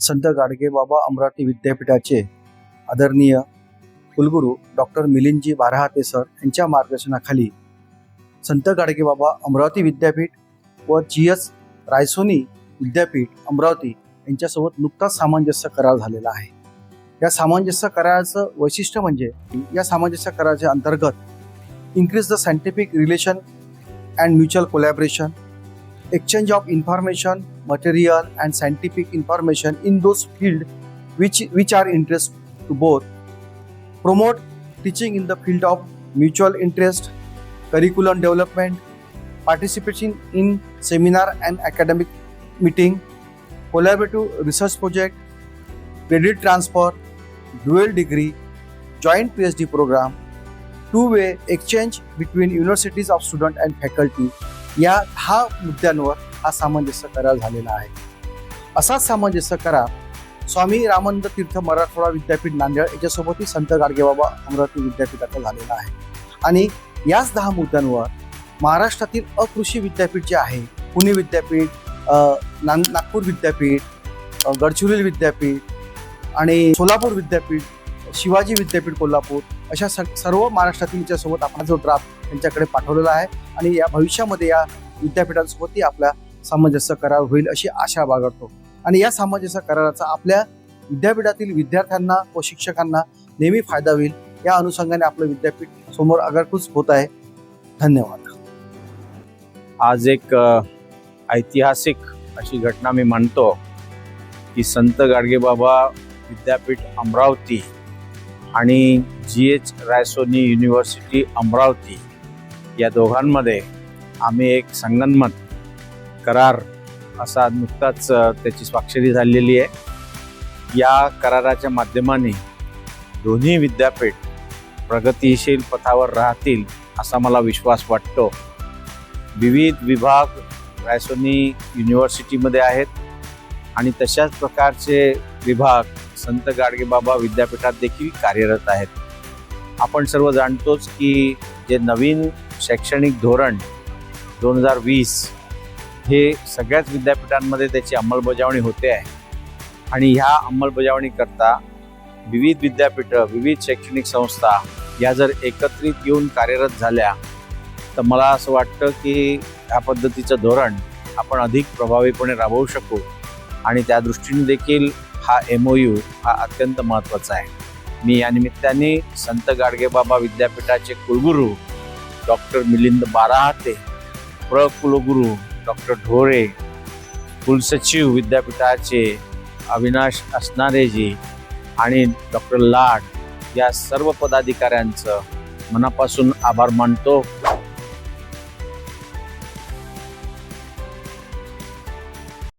संत गाडगेबाबा अमरावती विद्यापीठाचे आदरणीय कुलगुरू डॉक्टर मिलिंदजी बाराहाते सर यांच्या मार्गदर्शनाखाली संत गाडगेबाबा अमरावती विद्यापीठ व जी एस रायसोनी विद्यापीठ अमरावती यांच्यासोबत नुकताच सामंजस्य करार झालेला आहे. या सामंजस्य कराराचं वैशिष्ट्य म्हणजे या सामंजस्य कराराच्या अंतर्गत increase the scientific relation and mutual collaboration exchange of information material, and scientific information in those fields which, which are interest to both, promote teaching in the field of mutual interest, curriculum development, participation in seminar and academic meeting, collaborative research project, credit transfer, dual degree, joint PhD program, two-way exchange between universities of student and faculty, या दहा मुद्द्यांवर हा सामंजस्य करार झालेला आहे. असाच सामंजस्य करार स्वामी रामानंद तीर्थ मराठवाडा विद्यापीठ नांदेड याच्यासोबतही संत गाडगेबाबा अमरावती विद्यापीठाचा झालेला आहे. आणि याच दहा मुद्द्यांवर महाराष्ट्रातील अकृषी विद्यापीठ जे आहे पुणे विद्यापीठ नागपूर विद्यापीठ गडचिरोली विद्यापीठ आणि सोलापूर विद्यापीठ शिवाजी विद्यापीठ कोल्हापूर अशा स- सर्व महाराष्ट्रातील याच्यासोबत आपण जो ड्राफ्ट त्यांच्याकडे पाठवलेला आहे आणि या भविष्यामध्ये या विद्यापीठांसोबतही आपल्या सामंजस्य करार होईल अशी आशा बाळगतो. आणि या सामंजस्य कराराचा आपल्या विद्यापीठातील विद्यार्थ्यांना व शिक्षकांना नेहमी फायदा होईल. या अनुषंगाने आपलं विद्यापीठ समोर आगारकूच होत आहे. धन्यवाद. आज एक ऐतिहासिक अशी घटना मी म्हणतो की संत गाडगेबाबा विद्यापीठ अमरावती आणि G H Raisoni university Amravati या दोघांमध्ये आम्ही एक संगनमत करार असा नुकताच त्याची स्वाक्षरी झालेली आहे. या कराराच्या माध्यमाने दोन्ही विद्यापीठ प्रगतिशील पथावर राहतील असा मला विश्वास वाटतो. विविध विभाग रायसोनी युनिव्हर्सिटीमध्ये आहेत आणि तशाच प्रकारचे विभाग संत गाडगेबाबा विद्यापीठात देखील कार्यरत आहेत. आपण सर्व जाणतोच की जे नवीन शैक्षणिक धोरण दोन हजार वीस हे सगळ्याच विद्यापीठांमध्ये त्याची अंमलबजावणी होते आहे. आणि ह्या अंमलबजावणीकरता विविध विद्यापीठं विविध शैक्षणिक संस्था या जर एकत्रित येऊन कार्यरत झाल्या तर मला असं वाटतं की ह्या पद्धतीचं धोरण आपण अधिक प्रभावीपणे राबवू शकू. आणि त्या दृष्टीने देखील हा एम ओ यू हा अत्यंत महत्त्वाचा आहे. मी या निमित्ताने संत गाडगेबाबा विद्यापीठाचे कुलगुरू डॉक्टर मिलिंद बाराहाते प्र कुलगुरू डॉक्टर ढोरे कुलसचिव विद्यापीठाचे अविनाश असणारेजी आणि डॉक्टर लाड या सर्व पदाधिकाऱ्यांचं मनापासून आभार मानतो.